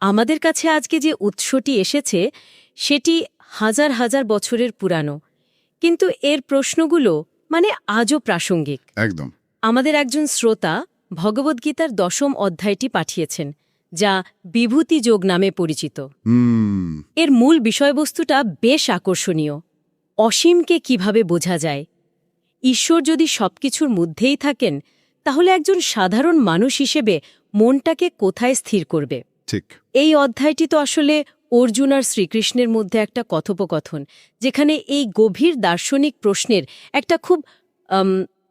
আমাদের কাছে আজকে যে উৎসটি এসেছে সেটি হাজার হাজার বছরের পুরানো। কিন্তু এর প্রশ্নগুলো মানে আজও প্রাসঙ্গিক। একদম। আমাদের একজন শ্রোতা ভগবদ্গীতার দশম অধ্যায়টি পাঠিয়েছেন যা বিভূতি যোগ নামে পরিচিত। এর মূল বিষয়বস্তুটা বেশ আকর্ষণীয়। অসীমকে কীভাবে বোঝা যায়? ঈশ্বর যদি সবকিছুর মধ্যেই থাকেন তাহলে একজন সাধারণ মানুষ হিসেবে মনটাকে কোথায় স্থির করবে? ঠিক। এই অধ্যায়টি তো আসলে অর্জুন আর শ্রীকৃষ্ণের মধ্যে একটা কথোপকথন যেখানে এই গভীর দার্শনিক প্রশ্নের একটা খুব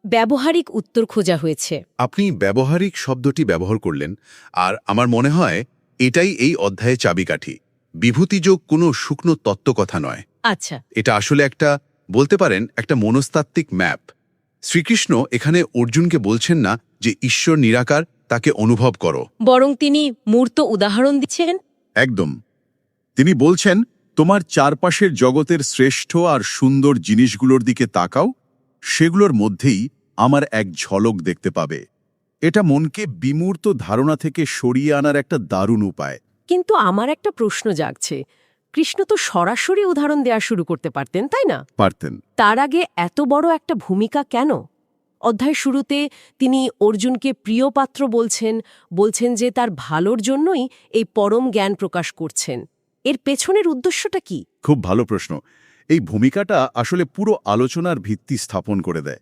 ব্যবহারিক উত্তর খোঁজা হয়েছে। আপনি ব্যবহারিক শব্দটি ব্যবহার করলেন আর আমার মনে হয় এটাই এই অধ্যায়ে চাবিকাঠি। বিভূতিযোগ কোনো শুকনো তত্ত্বকথা নয়। আচ্ছা। এটা আসলে একটা বলতে পারেন একটা মনস্তাত্ত্বিক ম্যাপ। শ্রীকৃষ্ণ এখানে অর্জুনকে বলছেন না যে ঈশ্বর নিরাকার তাকে অনুভব করো। বরং তিনি মূর্ত উদাহরণ দিচ্ছেন। একদম। তিনি বলছেন তোমার চারপাশের জগতের শ্রেষ্ঠ আর সুন্দর জিনিসগুলোর দিকে তাকাও সেগুলোর মধ্যেই আমার এক ঝলক দেখতে পাবে। এটা মনকে বিমূর্ত ধারণা থেকে সরিয়ে আনার একটা দারুণ উপায়। কিন্তু আমার একটা প্রশ্ন জাগছে। কৃষ্ণ তো সরাসরি উদাহরণ দেয়া শুরু করতে পারতেন তাই না? পারতেন। তার আগে এত বড় একটা ভূমিকা কেন? অধ্যায় শুরুতে তিনি অর্জুনকে প্রিয় পাত্র বলছেন বলছেন যে তার ভালোর জন্যই এই পরম জ্ঞান প্রকাশ করছেন। এর পেছনের উদ্দেশ্যটা কি? খুব ভালো প্রশ্ন। এই ভূমিকাটা আসলে পুরো আলোচনার ভিত্তি স্থাপন করে দেয়।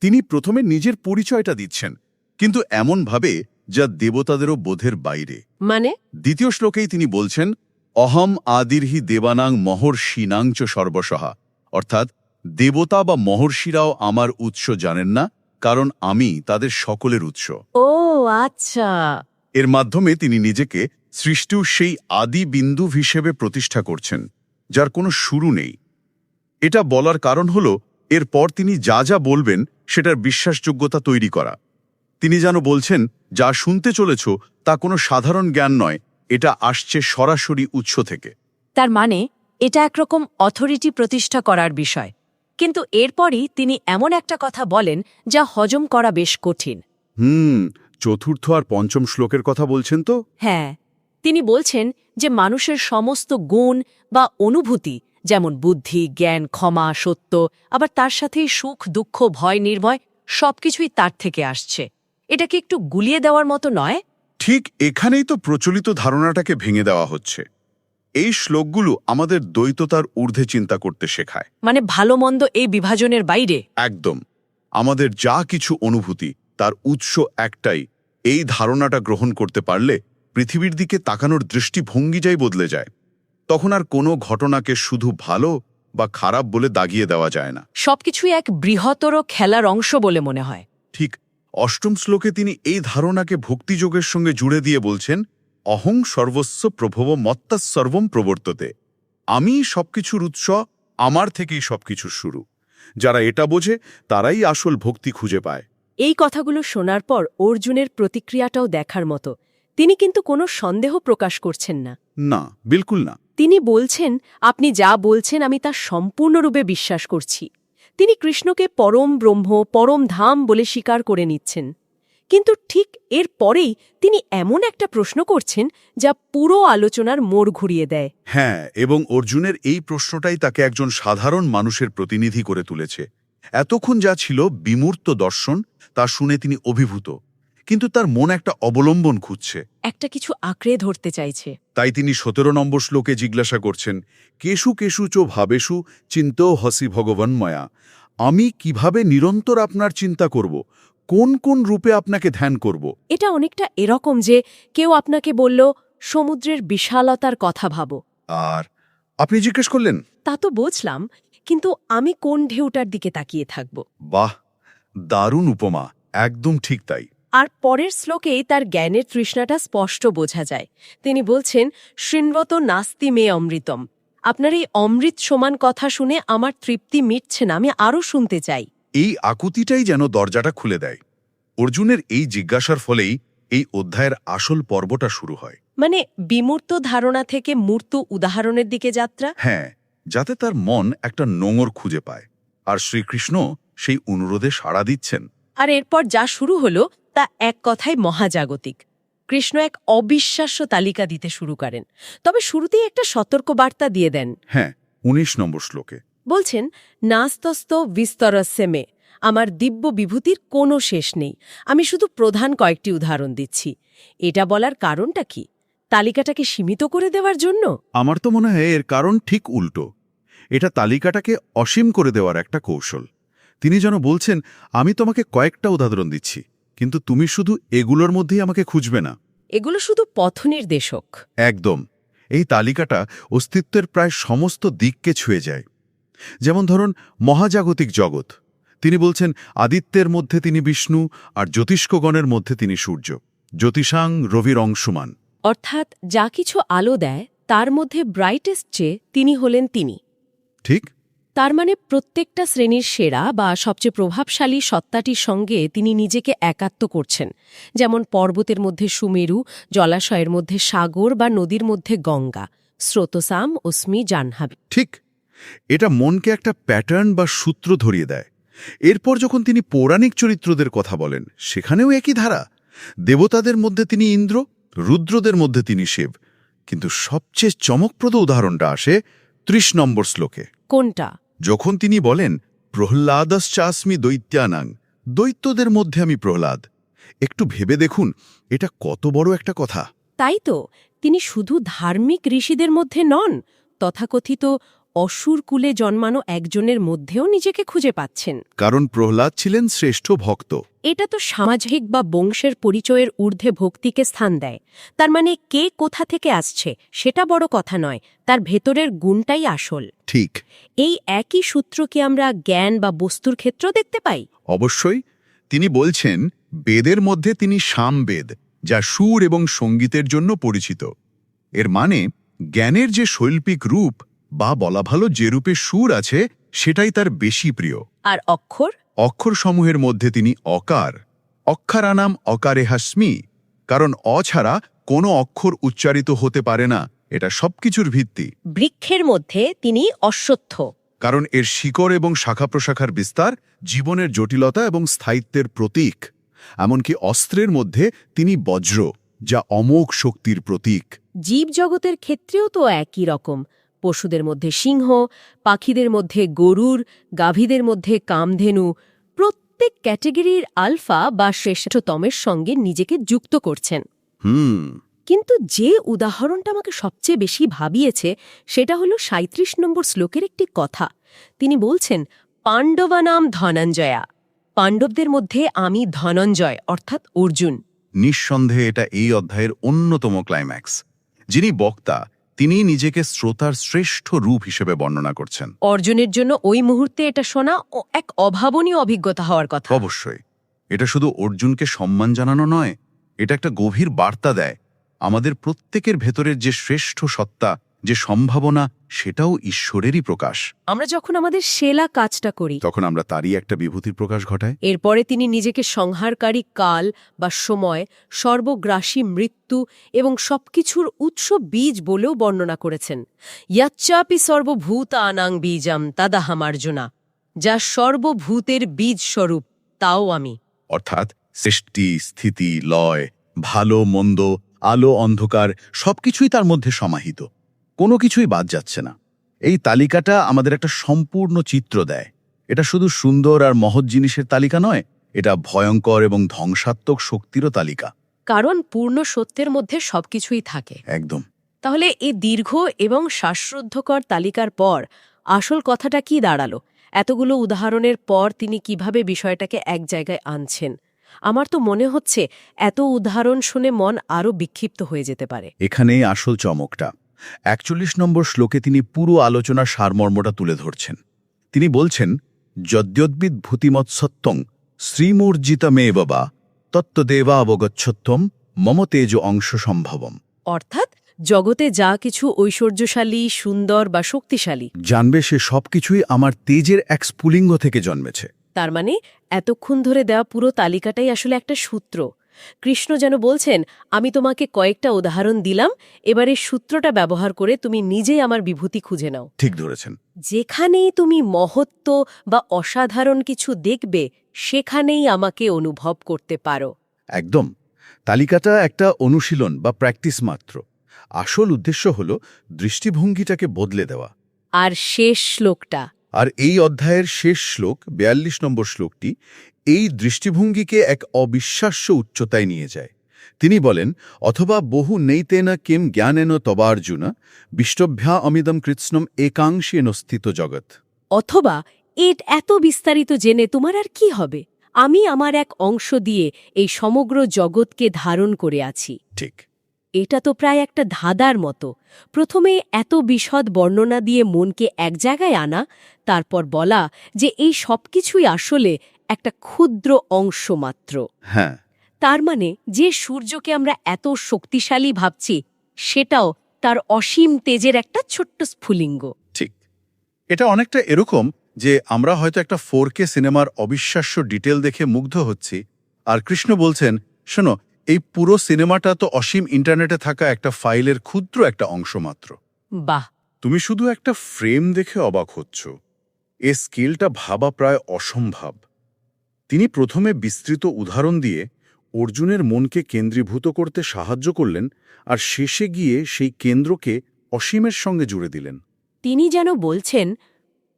তিনি প্রথমে নিজের পরিচয়টা দিচ্ছেন কিন্তু এমনভাবে যা দেবতাদেরও বোধের বাইরে। মানে? দ্বিতীয় শ্লোকেই তিনি বলছেন অহম আদির্হি দেবানাং মহর্ষিনাংচ সর্বসহা অর্থাৎ দেবতা বা মহর্ষিরাও আমার উৎস জানেন না কারণ আমি তাদের সকলের উৎস। ও আচ্ছা। এর মাধ্যমে তিনি নিজেকে সৃষ্টির সেই আদি বিন্দু হিসেবে প্রতিষ্ঠা করছেন যার কোনো শুরু নেই। এটা বলার কারণ হল এরপর তিনি যা যা বলবেন সেটার বিশ্বাসযোগ্যতা তৈরি করা। তিনি যেন বলছেন যা শুনতে চলেছ তা কোনো সাধারণ জ্ঞান নয় এটা আসছে সরাসরি উৎস থেকে। তার মানে এটা একরকম অথরিটি প্রতিষ্ঠা করার বিষয়। কিন্তু এরপরই তিনি এমন একটা কথা বলেন যা হজম করা বেশ কঠিন। হুম চতুর্থ আর পঞ্চম শ্লোকের কথা বলছেন তো? হ্যাঁ তিনি বলছেন যে মানুষের সমস্ত গুণ বা অনুভূতি যেমন বুদ্ধি জ্ঞান ক্ষমা সত্য আবার তার সাথেই সুখ দুঃখ ভয় নির্ভয় সবকিছুই তার থেকে আসছে। এটা কি একটু গুলিয়ে দেওয়ার মতো নয়? ঠিক এখানেই তো প্রচলিত ধারণাটাকে ভেঙে দেওয়া হচ্ছে। এই শ্লোকগুলো আমাদের দ্বৈততার ঊর্ধ্বে চিন্তা করতে শেখায়। মানে ভালো মন্দ এই বিভাজনের বাইরে? একদম। আমাদের যা কিছু অনুভূতি তার উৎস একটাই এই ধারণাটা গ্রহণ করতে পারলে পৃথিবীর দিকে তাকানোর দৃষ্টিভঙ্গি যাই বদলে যায়। তখন আর কোনো ঘটনাকে শুধু ভালো বা খারাপ বলে দাগিয়ে দেওয়া যায় না। সবকিছুই এক বৃহত্তর খেলার অংশ বলে মনে হয়। ঠিক অষ্টম শ্লোকে তিনি এই ধারণাকে ভক্তিযোগের সঙ্গে জুড়ে দিয়ে বলছেন অহং সর্বস্ব প্রভব মত্তা সর্বম প্রবর্ততে। আমি সবকিছুর উৎস আমার থেকেই সবকিছুর শুরু। যারা এটা বোঝে তারাই আসল ভক্তি খুঁজে পায়। এই কথাগুলো শোনার পর অর্জুনের প্রতিক্রিয়াটাও দেখার মতো। তিনি কিন্তু কোনো সন্দেহ প্রকাশ করছেন না। না বিলকুল না। তিনি বলছেন আপনি যা বলছেন আমি তা সম্পূর্ণরূপে বিশ্বাস করছি। তিনি কৃষ্ণকে পরম ব্রহ্ম পরম ধাম বলে স্বীকার করে নিচ্ছেন। কিন্তু ঠিক এর পরেই তিনি এমন একটা প্রশ্ন করছেন যা পুরো আলোচনার মোড় ঘুরিয়ে দেয়। হ্যাঁ এবং অর্জুনের এই প্রশ্নটাই তাকে একজন সাধারণ মানুষের প্রতিনিধি করে তুলেছে। এতক্ষণ যা ছিল বিমূর্ত দর্শন তা শুনে তিনি অভিভূত। কিন্তু তার মন একটা অবলম্বন খুঁজছে। একটা কিছু আঁকড়ে ধরতে চাইছে। তাই তিনি সতেরো নম্বর শ্লোকে জিজ্ঞাসা করছেন কেশু কেশু চো ভাবেশু চিন্ত হসি ভগবানময়া। আমি কীভাবে নিরন্তর আপনার চিন্তা করব? কোন কোন রূপে আপনাকে ধ্যান করব? এটা অনেকটা এরকম যে কেউ আপনাকে বলল সমুদ্রের বিশালতার কথা ভাবো। আর আপনি জিজ্ঞেস করলেন? তা তো বুঝলাম কিন্তু আমি কোন ঢেউটার দিকে তাকিয়ে থাকব? বাহ দারুণ উপমা একদম ঠিক তাই। আর পরের শ্লোকেই তার জ্ঞানের তৃষ্ণাটা স্পষ্ট বোঝা যায়। তিনি বলছেন শৃণ্বত নাস্তি মে অমৃতম। আপনার এই অমৃত সমান কথা শুনে আমার তৃপ্তি মিটছে না আমি আরও শুনতে চাই। এই আকুতিটাই যেন দরজাটা খুলে দেয়। অর্জুনের এই জিজ্ঞাসার ফলেই এই অধ্যায়ের আসল পর্বটা শুরু হয়। মানে বিমূর্ত ধারণা থেকে মূর্ত উদাহরণের দিকে যাত্রা? হ্যাঁ যাতে তার মন একটা নোঙর খুঁজে পায়। আর শ্রীকৃষ্ণ সেই অনুরোধে সাড়া দিচ্ছেন। আর এরপর যা শুরু হলো তা এক কথায় মহাজাগতিক। কৃষ্ণ এক অবিশ্বাস্য তালিকা দিতে শুরু করেন। তবে শুরুতেই একটা সতর্ক বার্তা দিয়ে দেন। হ্যাঁ ১৯ নম্বর শ্লোকে। বলছেন নাস্তস্ত বিস্তরস্যে মে। আমার দিব্য বিভূতির কোনো শেষ নেই। আমি শুধু প্রধান কয়েকটি উদাহরণ দিচ্ছি। এটা বলার কারণটা কি? তালিকাটাকে সীমিত করে দেওয়ার জন্য? আমার তো মনে হয় এর কারণ ঠিক উল্টো। এটা তালিকাটাকে অসীম করে দেওয়ার একটা কৌশল। তিনি যেন বলছেন আমি তোমাকে কয়েকটা উদাহরণ দিচ্ছি কিন্তু তুমি শুধু এগুলোর মধ্যেই আমাকে খুঁজবে না। এগুলো শুধু পথনির্দেশক। একদম। এই তালিকাটা অস্তিত্বের প্রায় সমস্ত দিককে ছুঁয়ে যায়। যেমন ধরুন মহাজাগতিক জগৎ। তিনি বলছেন আদিত্যের মধ্যে তিনি বিষ্ণু আর জ্যোতিষ্কগণের মধ্যে তিনি সূর্য। জ্যোতিষাং রবির অংশুমান। অর্থাৎ যা কিছু আলো দেয় তার মধ্যে ব্রাইটেস্ট চেয়ে তিনি হলেন তিনি। ঠিক। তার মানে প্রত্যেকটা শ্রেণির সেরা বা সবচেয়ে প্রভাবশালী সত্তাটির সঙ্গে তিনি নিজেকে একাত্ম করছেন। যেমন পর্বতের মধ্যে সুমেরু জলাশয়ের মধ্যে সাগর বা নদীর মধ্যে গঙ্গা। স্রোতসাম অস্মি জাহ্নাবি। ঠিক। এটা মনকে একটা প্যাটার্ন বা সূত্র ধরিয়ে দেয়। এরপর যখন তিনি পৌরাণিক চরিত্রদের কথা বলেন সেখানেও একই ধারা। দেবতাদের মধ্যে তিনি ইন্দ্র রুদ্রদের মধ্যে তিনি শিব। কিন্তু সবচেয়ে চমকপ্রদ উদাহরণটা আসে ত্রিশ নম্বর শ্লোকে। কোনটা? যখন তিনি বলেন প্রহ্লাদশ্চাস্মি দৈত্যানাং দৈত্যদের মধ্যে আমি প্রহ্লাদ। একটু ভেবে দেখুন এটা কত বড় একটা কথা। তাই তো তিনি শুধু ধার্মিক ঋষিদের মধ্যে নন তথাকথিত অসুর কুলে জন্মানো একজনের মধ্যেও নিজেকে খুঁজে পাচ্ছেন। কারণ প্রহ্লাদ ছিলেন শ্রেষ্ঠ ভক্ত। এটা তো সামাজিক বা বংশের পরিচয়ের ঊর্ধ্বে ভক্তিকে স্থান দেয়। তার মানে কে কোথা থেকে আসছে সেটা বড় কথা নয় তার ভেতরের গুণটাই আসল। ঠিক। এই একই সূত্র কি আমরা জ্ঞান বা বস্তুর ক্ষেত্র দেখতে পাই? অবশ্যই তিনি বলছেন বেদের মধ্যে তিনি সামবেদ যা সুর এবং সঙ্গীতের জন্য পরিচিত। এর মানে জ্ঞানের যে শৈল্পিক রূপ বা বলা ভালো যে রূপে সুর আছে সেটাই তার বেশি প্রিয়। আর অক্ষর? অক্ষরসমূহের মধ্যে তিনি অকার। অক্ষরানাম অকারে হাস্মি কারণ অ ছাড়া কোনো অক্ষর উচ্চারিত হতে পারে না। এটা সবকিছুর ভিত্তি। বৃক্ষের মধ্যে তিনি অশ্বত্থ। কারণ এর শিকড় এবং শাখা প্রশাখার বিস্তার জীবনের জটিলতা এবং স্থায়িত্বের প্রতীক। এমনকি অস্ত্রের মধ্যে তিনি বজ্র যা অমোঘ শক্তির প্রতীক। জীবজগতের ক্ষেত্রেও তো একই রকম। পশুদের মধ্যে সিংহ পাখিদের মধ্যে গরুর গাভীদের মধ্যে কামধেনু প্রত্যেক ক্যাটেগরির আলফা বা শ্রেষ্ঠতমের সঙ্গে নিজেকে যুক্ত করছেন। হুম। কিন্তু যে উদাহরণটা আমাকে সবচেয়ে বেশি ভাবিয়েছে সেটা হলো সাঁত্রিশ নম্বর শ্লোকের একটি কথা। তিনি বলছেন পাণ্ডবানাম ধনঞ্জয়া। পাণ্ডবদের মধ্যে আমি ধনঞ্জয় অর্থাৎ অর্জুন। নিঃসন্দেহে এটা এই অধ্যায়ের অন্যতম ক্লাইম্যাক্স যিনি বক্তা তিনি নিজেকে শ্রোতার শ্রেষ্ঠ রূপ হিসেবে বর্ণনা করছেন। অর্জুনের জন্য ওই মুহূর্তে এটা শোনা এক অভাবনীয় অভিজ্ঞতা হওয়ার কথা। অবশ্যই। এটা শুধু অর্জুনকে সম্মান জানানো নয় এটা একটা গভীর বার্তা দেয়। আমাদের প্রত্যেকের ভেতরের যে শ্রেষ্ঠ সত্তা যে সম্ভাবনা সেটাও ঈশ্বরেরই প্রকাশ। আমরা যখন আমাদের সেলা কাজটা করি তখন আমরা তারই একটা বিভূতির প্রকাশ ঘটাই। এরপরে তিনি নিজেকে সংহারকারী কাল বা সময় সর্বগ্রাসী মৃত্যু এবং সবকিছুর উৎস বীজ বলেও বর্ণনা করেছেন। ইয়াচ্চাপি সর্বভূত আনাং বীজাম তাদাহামার্জনা যা সর্বভূতের বীজ স্বরূপ তাও আমি। অর্থাৎ সৃষ্টি স্থিতি লয় ভালো মন্দ আলো অন্ধকার সবকিছুই তার মধ্যে সমাহিত। কোনো কিছুই বাদ যাচ্ছে না। এই তালিকাটা আমাদের একটা সম্পূর্ণ চিত্র দেয়। এটা শুধু সুন্দর আর মহৎ জিনিসের তালিকা নয় এটা ভয়ঙ্কর এবং ধ্বংসাত্মক শক্তিরও তালিকা। কারণ পূর্ণ সত্যের মধ্যে সবকিছুই থাকে। একদম। তাহলে এই দীর্ঘ এবং শ্বাসরুদ্ধকর তালিকার পর আসল কথাটা কি দাঁড়াল? এতগুলো উদাহরণের পর তিনি কীভাবে বিষয়টাকে এক জায়গায় আনছেন? আমার তো মনে হচ্ছে এত উদাহরণ শুনে মন আরও বিক্ষিপ্ত হয়ে যেতে পারে। এখানেই আসল চমকটা। একচল্লিশ নম্বর শ্লোকে তিনি পুরো আলোচনার সারমর্মটা তুলে ধরছেন। তিনি বলছেন যদ্যদ্বিদ ভূতিমৎসত্বং শ্রীমূর্জিতমে বাবা তত্ত্বদেবা অবগচ্ছত্বম মম তেজ অংশ সম্ভবম। অর্থাৎ জগতে যা কিছু ঐশ্বর্যশালী সুন্দর বা শক্তিশালী। জানবে সে সবকিছুই আমার তেজের এক স্ফুলিঙ্গ থেকে জন্মেছে। তার মানে এতক্ষণ ধরে দেওয়া পুরো তালিকাটাই আসলে একটা সূত্র। কৃষ্ণ যেন বলছেন আমি তোমাকে কয়েকটা উদাহরণ দিলাম এবারে সূত্রটা ব্যবহার করে তুমি নিজেই আমার বিভূতি খুঁজে নাও। ঠিক ধরেছেন। যেখানেই তুমি মহত্ব বা অসাধারণ কিছু দেখবে সেখানেই আমাকে অনুভব করতে পারো। একদম। তালিকাটা একটা অনুশীলন বা প্র্যাকটিস মাত্র। আসল উদ্দেশ্য হল দৃষ্টিভঙ্গিটাকে বদলে দেওয়া। আর শেষ শ্লোকটা আর এই অধ্যায়ের শেষ শ্লোক বিয়াল্লিশ নম্বর শ্লোকটি এই দৃষ্টিভঙ্গিকে এক অবিশ্বাস্য উচ্চতায় নিয়ে যায়। তিনি বলেন অথবা বহু নেইতেন কিম জ্ঞানেন তবার্জুনা বিষ্টভ্যা অমিদম কৃৎস্নম একাংশেন স্থিত জগৎ। অথবা এট এত বিস্তারিত জেনে তোমার আর কি হবে? আমি আমার এক অংশ দিয়ে এই সমগ্র জগৎকে ধারণ করে আছি। ঠিক। এটা তো প্রায় একটা ধাঁধার মতো। প্রথমে এত বিশদ বর্ণনা দিয়ে মনকে এক জায়গায় আনা তারপর বলা যে এই সবকিছুই আসলে একটা ক্ষুদ্র অংশ মাত্র। হ্যাঁ। তার মানে যে সূর্যকে আমরা এত শক্তিশালী ভাবছি সেটাও তার অসীম তেজের একটা ছোট্ট স্ফুলিঙ্গ। ঠিক। এটা অনেকটা এরকম যে আমরা হয়তো একটা ফোর কে সিনেমার অবিশ্বাস্য ডিটেল দেখে মুগ্ধ হচ্ছি আর কৃষ্ণ বলছেন শোনো এই পুরো সিনেমাটা তো অসীম ইন্টারনেটে থাকা একটা ফাইলের ক্ষুদ্র একটা অংশ মাত্র। বাহ! তুমি শুধু একটা ফ্রেম দেখে অবাক হচ্ছ। এ স্কেলটা ভাবা প্রায় অসম্ভব। তিনি প্রথমে বিস্তৃত উদাহরণ দিয়ে অর্জুনের মনকে কেন্দ্রীভূত করতে সাহায্য করলেন আর শেষে গিয়ে সেই কেন্দ্রকে অসীমের সঙ্গে জুড়ে দিলেন। তিনি যেন বলছেন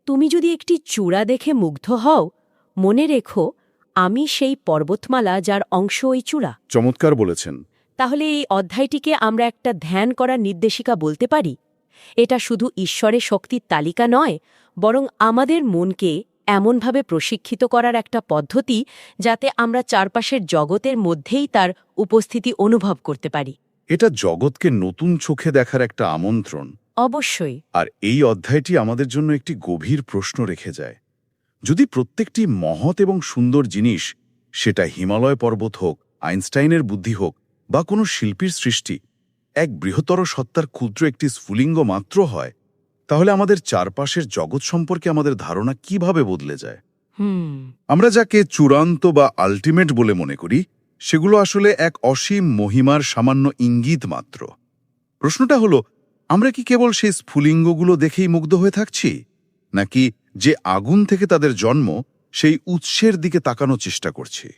তুমি যদি একটি চূড়া দেখে মুগ্ধ হও মনে রেখো আমি সেই পর্বতমালা যার অংশ ওই চূড়া। চমৎকার বলেছেন। তাহলে এই অধ্যায়টিকে আমরা একটা ধ্যান করার নির্দেশিকা বলতে পারি? এটা শুধু ঈশ্বরের শক্তির তালিকা নয় বরং আমাদের মনকে এমনভাবে প্রশিক্ষিত করার একটা পদ্ধতি যাতে আমরা চারপাশের জগতের মধ্যেই তার উপস্থিতি অনুভব করতে পারি। এটা জগৎকে নতুন চোখে দেখার একটা আমন্ত্রণ। অবশ্যই। আর এই অধ্যায়টি আমাদের জন্য একটি গভীর প্রশ্ন রেখে যায়। যদি প্রত্যেকটি মহৎ এবং সুন্দর জিনিস সেটা হিমালয় পর্বত হোক আইনস্টাইনের বুদ্ধি হোক বা কোনো শিল্পীর সৃষ্টি এক বৃহত্তর সত্তার ক্ষুদ্র একটি স্ফুলিঙ্গ মাত্র হয় তাহলে আমাদের চারপাশের জগৎ সম্পর্কে আমাদের ধারণা কীভাবে বদলে যায়? হুম। আমরা যাকে চূড়ান্ত বা আল্টিমেট বলে মনে করি সেগুলো আসলে এক অসীম মহিমার সামান্য ইঙ্গিত মাত্র। প্রশ্নটা হলো আমরা কি কেবল সেই স্ফুলিঙ্গগুলো দেখেই মুগ্ধ হয়ে থাকছি? নাকি যে আগুন থেকে তাদের জন্ম সেই উৎসের দিকে তাকানোর চেষ্টা করছি।